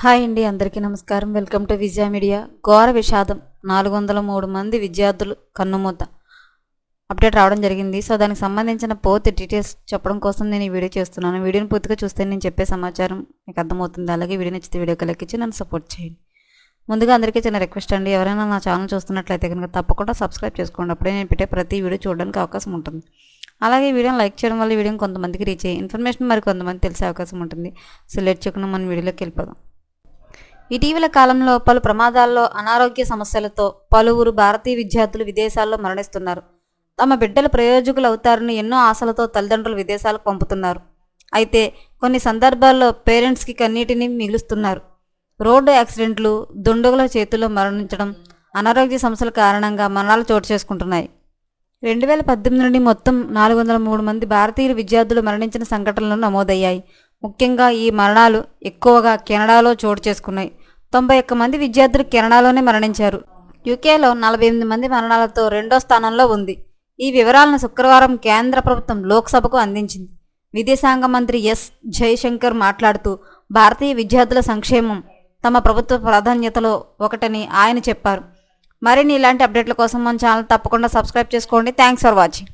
Hi అండి అందరికీ నమస్కారం. Welcome to Vijaya media. ఘోర విషాదం. నాలుగు వందల మూడు మంది విద్యార్థులు కన్నుమూత. అప్డేట్ రావడం జరిగింది. సో దానికి సంబంధించిన పూర్తి డీటెయిల్స్ చెప్పడం కోసం నేను ఈ వీడియో చేస్తున్నాను. వీడియోని పూర్తిగా చూస్తే నేను చెప్పే సమాచారం మీకు అర్థమవుతుంది. అలాగే వీడియో నచ్చితే వీడియో కలెక్కించి నన్ను సపోర్ట్ చేయండి. ముందుగా అందరికీ చిన్న రిక్వెస్ట్ అండి. ఎవరైనా నా ఛానల్ చూస్తున్నట్లయితే కనుక తప్పకుండా సబ్స్క్రైబ్ చేసుకోండి. అప్పుడే నేను పెట్టే ప్రతి వీడియో చూడడానికి అవకాశం ఉంటుంది. అలాగే వీడియోని లైక్ చేయడం వల్ల వీడియోని కొంతమందికి రీచ్ అయ్యి ఇన్ఫర్మేషన్ మరి కొంతమంది తెలిసే అవకాశం ఉంటుంది. సో లేట్ చేయకుండా మన వీడియోలోకి వెళ్ళిపోదాం. ఇటీవల కాలంలో పలు ప్రమాదాల్లో అనారోగ్య సమస్యలతో పలువురు భారతీయ విద్యార్థులు విదేశాల్లో మరణిస్తున్నారు. తమ బిడ్డలు ప్రయోజకులు అవుతారని ఎన్నో ఆశలతో తల్లిదండ్రులు విదేశాలకు పంపుతున్నారు. అయితే కొన్ని సందర్భాల్లో పేరెంట్స్కి కన్నీటిని మిగులుస్తున్నారు. రోడ్డు యాక్సిడెంట్లు దుండగుల చేతుల్లో మరణించడం అనారోగ్య సమస్యల కారణంగా మరణాలు చోటు చేసుకుంటున్నాయి. రెండు వేల పద్దెనిమిది నుండి మొత్తం నాలుగు వందల మూడు మంది భారతీయులు విద్యార్థులు మరణించిన సంఘటనలు నమోదయ్యాయి. ముఖ్యంగా ఈ మరణాలు ఎక్కువగా కెనడాలో చోటు చేసుకున్నాయి. తొంభై ఒక్క మంది విద్యార్థులు కెనడాలోనే మరణించారు. యూకేలో నలభై ఎనిమిది మంది మరణాలతో రెండో స్థానంలో ఉంది. ఈ వివరాలను శుక్రవారం కేంద్ర ప్రభుత్వం లోక్సభకు అందించింది. విదేశాంగ మంత్రి ఎస్ జయశంకర్ మాట్లాడుతూ భారతీయ విద్యార్థుల సంక్షేమం తమ ప్రభుత్వ ప్రాధాన్యతలో ఒకటని ఆయన చెప్పారు. మరిన్ని ఇలాంటి అప్డేట్ల కోసం మన ఛానల్ తప్పకుండా సబ్స్క్రైబ్ చేసుకోండి. Thanks for watching.